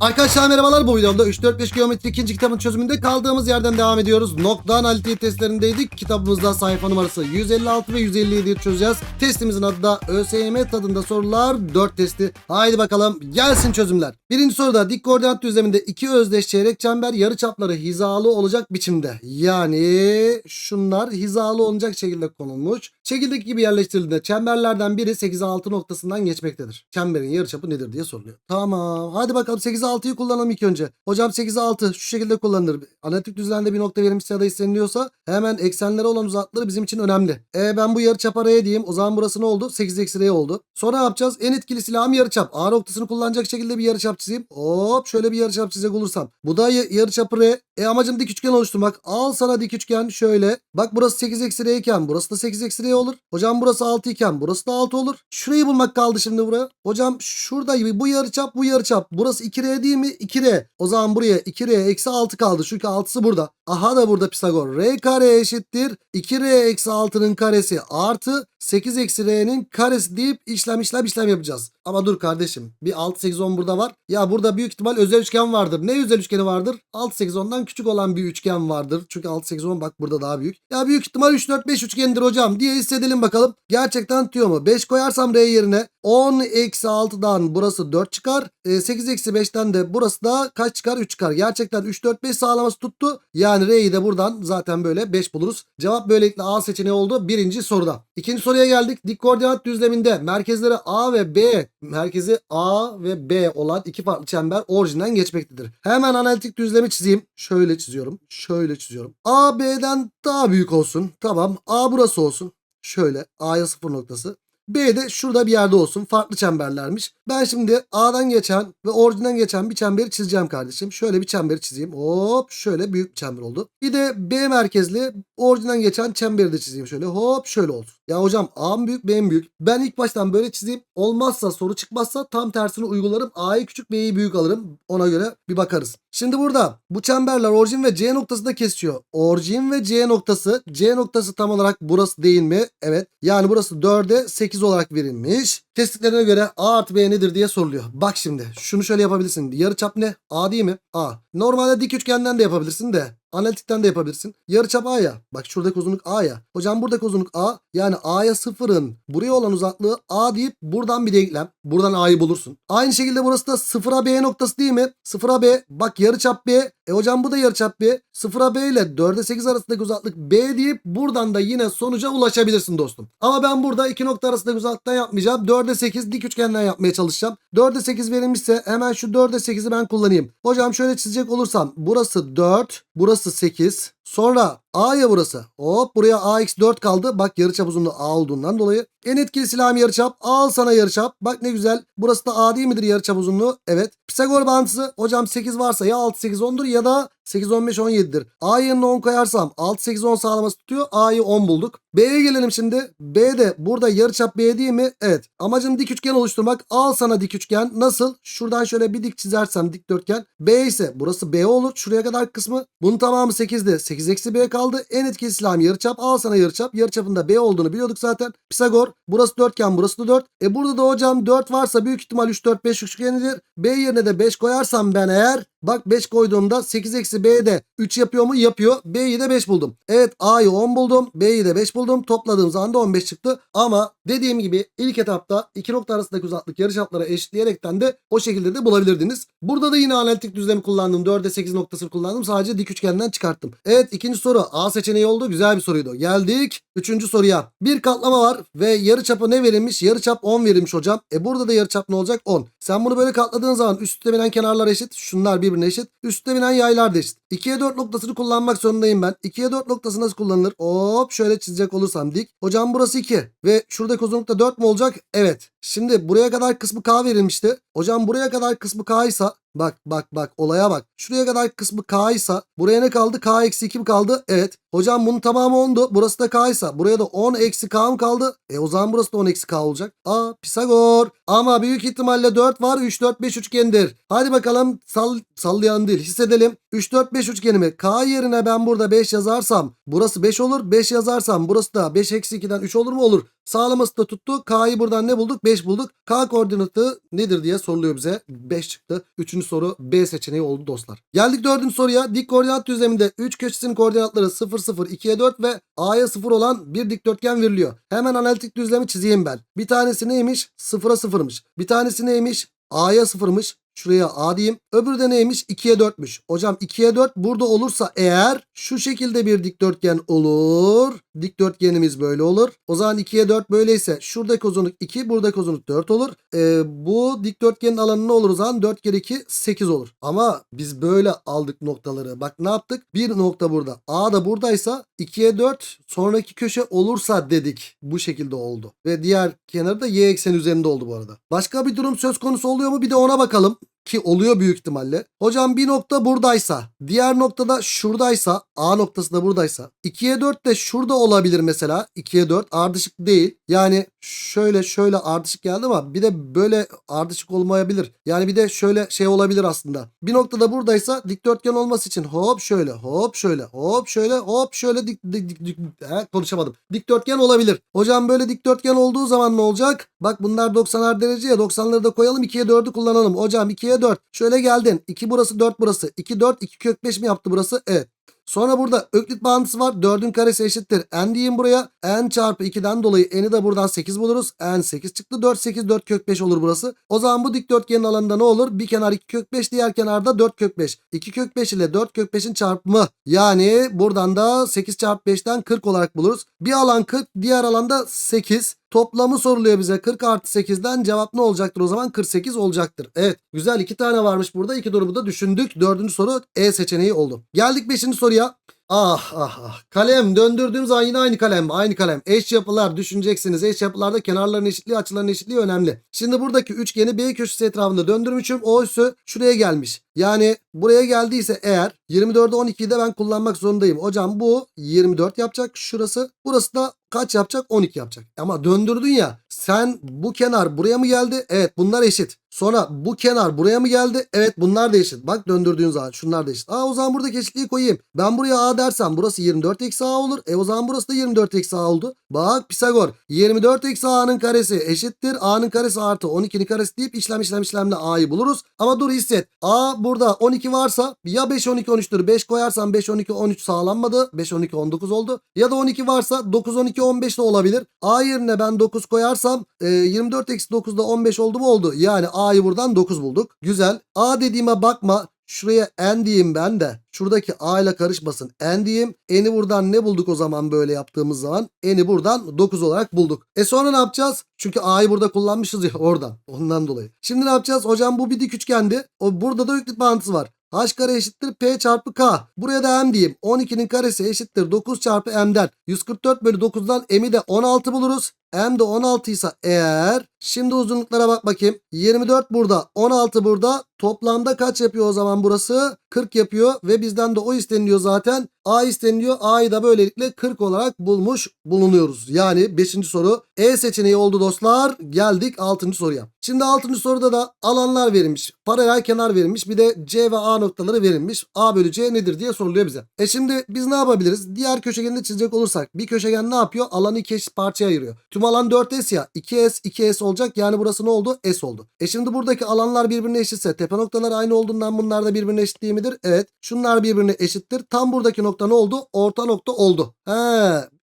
Arkadaşlar merhabalar bu videomda 3-4-5 geometri ikinci kitabın çözümünde kaldığımız yerden devam ediyoruz. Nokta analitiği testlerindeydik. Kitabımızda sayfa numarası 156 ve 157'yi çözeceğiz. Testimizin adı da ÖSYM tadında sorular 4 testi. Haydi bakalım gelsin çözümler. Birinci soruda dik koordinat düzleminde iki özdeş çeyrek çember yarıçapları hizalı olacak biçimde. Yani şunlar hizalı olacak şekilde konulmuş. Şekildeki gibi yerleştirildiğinde çemberlerden biri 8'e 6 noktasından geçmektedir. Çemberin yarıçapı nedir diye soruluyor. Tamam. Hadi bakalım 8'e 6'yı kullanalım ilk önce. Hocam 8'e 6 şu şekilde kullanılır. Analitik düzlemde bir nokta verilmişse ya da isteniliyorsa hemen eksenlere olan uzaklıkları bizim için önemli. E ben bu yarıçapa R diyeyim. O zaman burası ne oldu? 8 eksi R oldu. Sonra ne yapacağız? En etkili silahım yarıçap. A noktasını kullanacak şekilde bir yarıçap çizeyim. Hop şöyle bir yarıçap çizecek olursam. Bu da yarıçapı R. E amacım dik üçgen oluşturmak. Al sana dik üçgen şöyle. Bak burası 8 eksi R burası da 8 eksi R olur. Hocam burası 6 iken burası da 6 olur. Şurayı bulmak kaldı şimdi buraya. Hocam şurada gibi bu yarıçap bu yarıçap. Burası 2R değil mi? 2R. O zaman buraya 2R eksi 6 kaldı. Çünkü 6'sı burada. Aha da burada Pisagor. R kare eşittir. 2R eksi 6'nın karesi artı 8 eksi R'nin karesi deyip işlem işlem işlem yapacağız. Ama dur kardeşim. Bir 6 8 10 burada var. Ya burada büyük ihtimal özel üçgen vardır. Ne özel üçgeni vardır? 6 8 10'dan küçük olan bir üçgen vardır. Çünkü 6 8 10 bak burada daha büyük. Ya büyük ihtimal 3 4 5 üçgenidir hocam diye hissedelim bakalım. Gerçekten tutuyor mu? 5 koyarsam R yerine 10 eksi 6'dan burası 4 çıkar. E, 8 eksi 5'ten de burası da kaç çıkar? 3 çıkar. Gerçekten 3 4 5 sağlaması tuttu. Yani R'yi de buradan zaten böyle 5 buluruz. Cevap böylelikle A seçeneği oldu birinci soruda. İkinci soruya geldik. Dik koordinat düzleminde merkezleri A ve B merkezi A ve B olan iki farklı çember orijinden geçmektedir. Hemen analitik düzlemi çizeyim. Şöyle çiziyorum. Şöyle çiziyorum. A B'den daha büyük olsun. Tamam. A burası olsun. Şöyle A'ya sıfır noktası. B de şurada bir yerde olsun. Farklı çemberlermiş. Ben şimdi A'dan geçen ve orijinden geçen bir çemberi çizeceğim kardeşim. Şöyle bir çemberi çizeyim. Hop şöyle büyük bir çember oldu. Bir de B merkezli orijinden geçen çemberi de çizeyim. Şöyle hop şöyle oldu. Ya hocam A büyük B büyük? Ben ilk baştan böyle çizeyim. Olmazsa soru çıkmazsa tam tersini uygularım. A'yı küçük B'yi büyük alırım. Ona göre bir bakarız. Şimdi burada bu çemberler orijin ve C noktası da kesiyor. Orijin ve C noktası. C noktası tam olarak burası değil mi? Evet. Yani burası 4'e 8 olarak verilmiş. Kestiklerine göre A artı B nedir diye soruluyor. Bak şimdi şunu şöyle yapabilirsin. Yarıçap ne? A değil mi? A. Normalde dik üçgenden de yapabilirsin de. Analitikten de yapabilirsin. Yarıçap A ya. Bak şuradaki uzunluk A ya. Hocam buradaki uzunluk A. Yani A'ya sıfırın buraya olan uzaklığı A deyip buradan bir denklem. Buradan A'yı bulursun. Aynı şekilde burası da sıfıra B noktası değil mi? Sıfıra B. Bak yarıçap B. E hocam bu da yarıçap B. Sıfıra B ile 4'e 8 arasındaki uzaklık B deyip buradan da yine sonuca ulaşabilirsin dostum. Ama ben burada iki nokta arasındaki uzaklıktan yapmayacağım. 4'e 8 dik üçgenden yapmaya çalışacağım. 4'e 8 verilmişse hemen şu 4'e 8'i ben kullanayım. Hocam şöyle çizecek olursam burası 4, burası 8. Sonra A ya burası. Hop buraya AX4 kaldı. Bak yarıçap uzunluğu A olduğundan dolayı. En etkili silahım yarıçap. Al sana yarıçap. Bak ne güzel. Burası da A değil midir yarıçap uzunluğu? Evet. Pisagor bağıntısı. Hocam 8 varsa ya 6 8 10'dur ya da 8 15 17'dir. A yerine 10 koyarsam 6 8 10 sağlaması tutuyor. A'yı 10 bulduk. B'ye gelelim şimdi. B de burada yarıçap B değil mi? Evet. Amacım dik üçgen oluşturmak. Al sana dik üçgen. Nasıl? Şuradan şöyle bir dik çizersem dikdörtgen. B ise burası B olur. Şuraya kadar kısmı. Bunun tamamı 8'di. 8 eksi B kaldı. En etkili silahım yarıçap. Al sana yarıçap. Yarıçapında B olduğunu biliyorduk zaten. Pisagor. Burası dörtgen. Burası da 4. E burada da hocam 4 varsa büyük ihtimal 3 4 5 üçgenidir. B yerine de 5 koyarsam ben eğer Bak 5 koyduğumda 8 eksi B de 3 yapıyor mu? Yapıyor. B'yi de 5 buldum. Evet A'yı 10 buldum. B'yi de 5 buldum. Topladığım zaman da 15 çıktı. Ama dediğim gibi ilk etapta iki nokta arasındaki uzaklık yarıçaplara eşitleyerekten de o şekilde de bulabilirdiniz. Burada da yine analitik düzlemi kullandım. 4'e 8 noktasını kullandım. Sadece dik üçgenden çıkarttım. Evet ikinci soru A seçeneği oldu. Güzel bir soruydu. Geldik üçüncü soruya. Bir katlama var ve yarıçapı ne verilmiş? Yarıçap 10 verilmiş hocam. E burada da yarıçap ne olacak? 10. Sen bunu böyle katladığın zaman üstte binen kenarlar eşit. Şunlar birbirine eşit. Üstte binen yaylar da eşit. 2'ye 4 noktasını kullanmak zorundayım ben. 2'ye 4 noktası nasıl kullanılır? Hop şöyle çizecek olursam dik. Hocam burası 2 ve şuradaki uzunluk da 4 mu olacak? Evet. Şimdi buraya kadar kısmı K verilmişti. Hocam buraya kadar kısmı K ise Bak bak bak olaya bak. Şuraya kadar kısmı K ise buraya ne kaldı? K eksi 2 mi kaldı? Evet. Hocam bunun tamamı 10'du. Burası da K ise buraya da 10 eksi K mı kaldı? E o zaman burası da 10 eksi K olacak. Aa Pisagor. Ama büyük ihtimalle 4 var. 3 4 5 üçgendir. Hadi bakalım sall sallayalım değil. Hissedelim. 3 4 5 üçgenimi K yerine ben burada 5 yazarsam burası 5 olur. 5 yazarsam burası da 5 eksi 2'den 3 olur mu? Olur. Sağlaması da tuttu. K'yı buradan ne bulduk? 5 bulduk. K koordinatı nedir diye soruluyor bize. 5 çıktı. Üçüncü soru B seçeneği oldu dostlar. Geldik dördüncü soruya. Dik koordinat düzleminde 3 köşesinin koordinatları 0, 0, 2'ye 4 ve A'ya 0 olan bir dikdörtgen veriliyor. Hemen analitik düzlemi çizeyim ben. Bir tanesi neymiş? 0'a 0'mış. Bir tanesi neymiş? A'ya 0'mış. Şuraya A diyeyim. Öbürü de neymiş? 2'ye 4'müş. Hocam 2'ye 4 burada olursa eğer şu şekilde bir dikdörtgen olur. Dikdörtgenimiz böyle olur. O zaman 2'ye 4 böyleyse şuradaki uzunluk 2 buradaki uzunluk 4 olur. Ee, bu dikdörtgenin alanı ne olur o zaman? 4 kere 2 8 olur. Ama biz böyle aldık noktaları. Bak ne yaptık? Bir nokta burada. A da buradaysa 2'ye 4 sonraki köşe olursa dedik. Bu şekilde oldu. Ve diğer kenarı da y ekseni üzerinde oldu bu arada. Başka bir durum söz konusu oluyor mu? Bir de ona bakalım ki oluyor büyük ihtimalle. Hocam bir nokta buradaysa, diğer noktada şuradaysa, A noktası da buradaysa, 2'ye 4 de şurada olabilir mesela. 2'ye 4 ardışık değil. Yani şöyle şöyle ardışık geldi ama bir de böyle ardışık olmayabilir. Yani bir de şöyle şey olabilir aslında. Bir noktada buradaysa dikdörtgen olması için hop şöyle, hop şöyle, hop şöyle, hop şöyle dik, dik, dik, dik he, konuşamadım. Dikdörtgen olabilir. Hocam böyle dikdörtgen olduğu zaman ne olacak? Bak bunlar 90'lar derece ya 90'ları da koyalım 2'ye 4'ü kullanalım. Hocam 2'ye 4. Şöyle geldin. 2 burası 4 burası. 2 4 2 kök 5 mi yaptı burası? Evet. Sonra burada öklit bağıntısı var. 4'ün karesi eşittir. N diyeyim buraya. N çarpı 2'den dolayı N'i de buradan 8 buluruz. N 8 çıktı. 4 8 4 kök 5 olur burası. O zaman bu dikdörtgenin alanında ne olur? Bir kenar 2 kök 5 diğer kenarda 4 kök 5. 2 kök 5 ile 4 kök 5'in çarpımı. Yani buradan da 8 çarpı 5'ten 40 olarak buluruz. Bir alan 40 diğer alanda 8. Toplamı soruluyor bize 40 artı 8'den cevap ne olacaktır o zaman 48 olacaktır. Evet güzel iki tane varmış burada iki durumu da düşündük. Dördüncü soru E seçeneği oldu. Geldik beşinci soruya. Ah ah ah. Kalem döndürdüğüm zaman yine aynı kalem. Aynı kalem. Eş yapılar düşüneceksiniz. Eş yapılarda kenarların eşitliği açıların eşitliği önemli. Şimdi buradaki üçgeni B köşesi etrafında döndürmüşüm. O üssü şuraya gelmiş. Yani buraya geldiyse eğer 24'e 12'yi de ben kullanmak zorundayım. Hocam bu 24 yapacak şurası. Burası da kaç yapacak? 12 yapacak. Ama döndürdün ya. Sen bu kenar buraya mı geldi? Evet bunlar eşit. Sonra bu kenar buraya mı geldi? Evet bunlar da eşit. Bak döndürdüğün zaman şunlar da eşit. Aa o zaman buradaki eşitliği koyayım. Ben buraya A dersem burası 24 eksi A olur. E o zaman burası da 24 eksi A oldu. Bak Pisagor 24 eksi A'nın karesi eşittir. A'nın karesi artı 12'nin karesi deyip işlem işlem işlemle A'yı buluruz. Ama dur hisset. A burada 12 varsa ya 5 12 13'tür. 5 koyarsam 5 12 13 sağlanmadı. 5 12 19 oldu. Ya da 12 varsa 9 12 15 de olabilir. A yerine ben 9 koyarsam e, 24 eksi 9 da 15 oldu mu oldu. Yani A'yı buradan 9 bulduk. Güzel. A dediğime bakma. Şuraya n diyeyim ben de. Şuradaki a ile karışmasın. n diyeyim. N'i buradan ne bulduk o zaman böyle yaptığımız zaman? N'i buradan 9 olarak bulduk. E sonra ne yapacağız? Çünkü a'yı burada kullanmışız ya oradan. Ondan dolayı. Şimdi ne yapacağız? Hocam bu bir dik üçgendi. O burada da öklit bağıntısı var. H kare eşittir P çarpı K. Buraya da M diyeyim. 12'nin karesi eşittir 9 çarpı M'den. 144 bölü 9'dan M'i de 16 buluruz. M de 16 ise eğer şimdi uzunluklara bak bakayım. 24 burada 16 burada toplamda kaç yapıyor o zaman burası? 40 yapıyor ve bizden de o isteniyor zaten. A isteniliyor. A'yı da böylelikle 40 olarak bulmuş bulunuyoruz. Yani 5. soru E seçeneği oldu dostlar. Geldik 6. soruya. Şimdi 6. soruda da alanlar verilmiş. Paralel kenar verilmiş. Bir de C ve A noktaları verilmiş. A bölü C nedir diye soruluyor bize. E şimdi biz ne yapabiliriz? Diğer köşegeni de çizecek olursak. Bir köşegen ne yapıyor? Alanı iki parçaya ayırıyor. Tüm alan 4S ya. 2S 2S olacak. Yani burası ne oldu? S oldu. E şimdi buradaki alanlar birbirine eşitse tepe noktaları aynı olduğundan bunlar da birbirine eşit değil midir? Evet. Şunlar birbirine eşittir. Tam buradaki nokta ne oldu? Orta nokta oldu. He.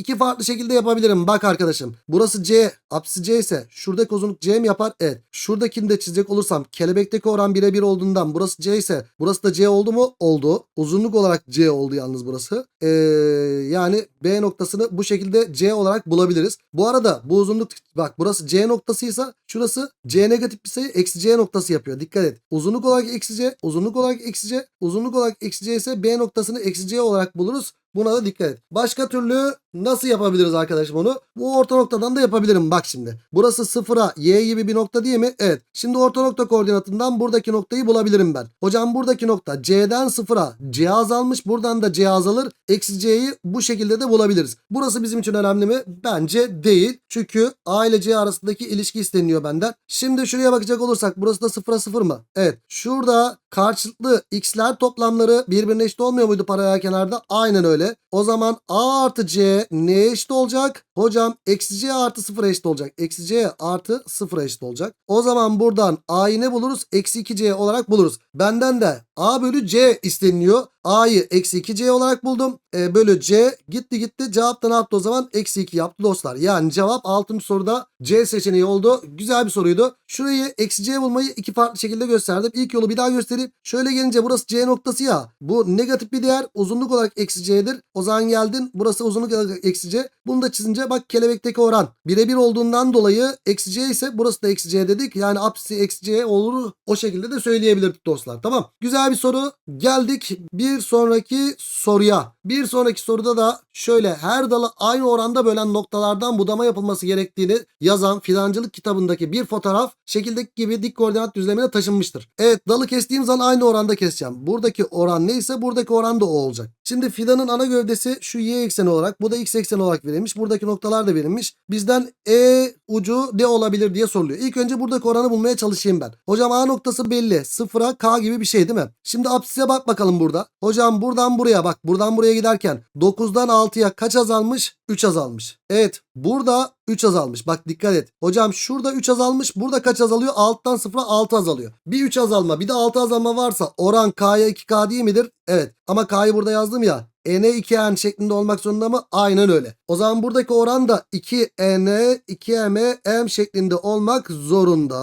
İki farklı şekilde yapabilirim. Bak arkadaşım. Burası C. Apsisi C ise şuradaki uzunluk C mi yapar? Evet. Şuradakini de çizecek olursam kelebekteki oran birebir olduğundan burası C ise burası da C oldu mu? Oldu. Uzunluk olarak C oldu yalnız burası. Ee, yani B noktasını bu şekilde C olarak bulabiliriz. Bu arada bu uzunluk bak burası C noktasıysa şurası C negatif bir sayı eksi C noktası yapıyor. Dikkat et. Uzunluk olarak eksi C, uzunluk olarak eksi C, uzunluk olarak eksi C ise B noktasını eksi C olarak buluruz. Buna da dikkat et. Başka türlü nasıl yapabiliriz arkadaşım onu? Bu orta noktadan da yapabilirim bak şimdi. Burası sıfıra y gibi bir nokta değil mi? Evet. Şimdi orta nokta koordinatından buradaki noktayı bulabilirim ben. Hocam buradaki nokta c'den sıfıra c azalmış. Buradan da c azalır. Eksi c'yi bu şekilde de bulabiliriz. Burası bizim için önemli mi? Bence değil. Çünkü a ile c arasındaki ilişki isteniyor benden. Şimdi şuraya bakacak olursak burası da sıfıra sıfır mı? Evet. Şurada karşılıklı x'ler toplamları birbirine eşit olmuyor muydu paralel kenarda? Aynen öyle. O zaman a artı c neye eşit olacak? Hocam eksi c artı 0 eşit olacak. Eksi c artı 0 eşit olacak. O zaman buradan a'yı ne buluruz? Eksi 2c olarak buluruz. Benden de a bölü c isteniyor. A'yı eksi 2c olarak buldum. E, bölü c gitti gitti. Cevap da ne yaptı o zaman? Eksi 2 yaptı dostlar. Yani cevap 6. soruda c seçeneği oldu. Güzel bir soruydu. Şurayı eksi c bulmayı iki farklı şekilde gösterdim. İlk yolu bir daha göstereyim. Şöyle gelince burası c noktası ya. Bu negatif bir değer uzunluk olarak eksi c'dir. O zaman geldin burası uzunluk olarak eksi c. Bunu da çizince bak kelebekteki oran birebir olduğundan dolayı eksi c ise burası da eksi c dedik. Yani apsisi eksi c olur. O şekilde de söyleyebilirdik dostlar. Tamam. Güzel bir soru. Geldik bir sonraki soruya. Bir sonraki soruda da şöyle her dalı aynı oranda bölen noktalardan budama yapılması gerektiğini yazan fidancılık kitabındaki bir fotoğraf şekildeki gibi dik koordinat düzlemine taşınmıştır. Evet dalı kestiğim zaman aynı oranda keseceğim. Buradaki oran neyse buradaki oran da o olacak. Şimdi fidanın ana gövdesi şu y ekseni olarak bu da x ekseni olarak verilmiş. Buradaki noktalar da verilmiş. Bizden e ucu ne olabilir diye soruluyor. İlk önce buradaki oranı bulmaya çalışayım ben. Hocam a noktası belli. Sıfıra k gibi bir şey değil mi? Şimdi apsise bak bakalım burada. Hocam buradan buraya bak. Buradan buraya giderken 9'dan 6'ya kaç azalmış? 3 azalmış. Evet burada 3 azalmış. Bak dikkat et. Hocam şurada 3 azalmış. Burada kaç azalıyor? 6'dan 0'a 6 azalıyor. Bir 3 azalma bir de 6 azalma varsa oran k'ya 2k değil midir? Evet. Ama k'yı burada yazdım ya. N'e 2N şeklinde olmak zorunda mı? Aynen öyle. O zaman buradaki oran da 2N, 2M, M şeklinde olmak zorunda.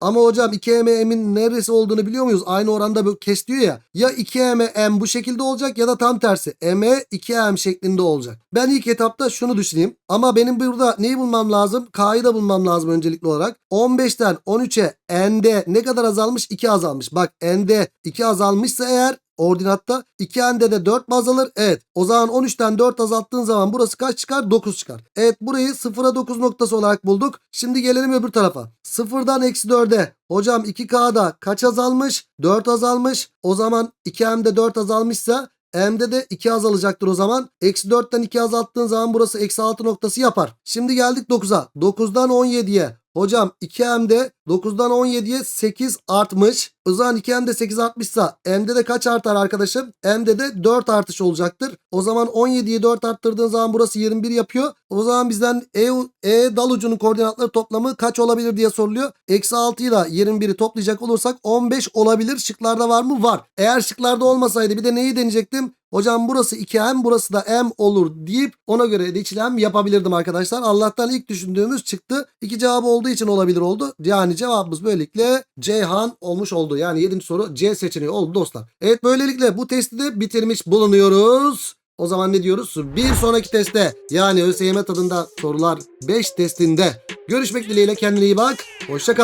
Ama hocam 2M, M'in neresi olduğunu biliyor muyuz? Aynı oranda böyle kes diyor ya. Ya 2M, M bu şekilde olacak ya da tam tersi. M, 2M şeklinde olacak. Ben ilk etapta şunu düşüneyim. Ama benim burada neyi bulmam lazım? K'yı da bulmam lazım öncelikli olarak. 15'ten 13'e N'de ne kadar azalmış? 2 azalmış. Bak N'de 2 azalmışsa eğer ordinatta 2 n'de de 4 mi azalır? Evet. O zaman 13'ten 4 azalttığın zaman burası kaç çıkar? 9 çıkar. Evet burayı 0'a 9 noktası olarak bulduk. Şimdi gelelim öbür tarafa. 0'dan eksi 4'e. Hocam 2K'da kaç azalmış? 4 azalmış. O zaman 2M'de 4 azalmışsa M'de de 2 azalacaktır o zaman. Eksi 4'ten 2 azalttığın zaman burası eksi 6 noktası yapar. Şimdi geldik 9'a. 9'dan 17'ye. Hocam 2M'de 9'dan 17'ye 8 artmış. O zaman 2M'de 8 artmışsa M'de de kaç artar arkadaşım? M'de de 4 artış olacaktır. O zaman 17'yi 4 arttırdığın zaman burası 21 yapıyor. O zaman bizden E, e dal ucunun koordinatları toplamı kaç olabilir diye soruluyor. Eksi 6 ile 21'i toplayacak olursak 15 olabilir. Şıklarda var mı? Var. Eğer şıklarda olmasaydı bir de neyi deneyecektim? Hocam burası 2M burası da M olur deyip ona göre de işlem yapabilirdim arkadaşlar. Allah'tan ilk düşündüğümüz çıktı. İki cevabı olduğu için olabilir oldu. Yani cevabımız böylelikle Ceyhan olmuş oldu. Yani 7. soru C seçeneği oldu dostlar. Evet böylelikle bu testi de bitirmiş bulunuyoruz. O zaman ne diyoruz? Bir sonraki testte yani ÖSYM tadında sorular 5 testinde görüşmek dileğiyle kendine iyi bak. Hoşça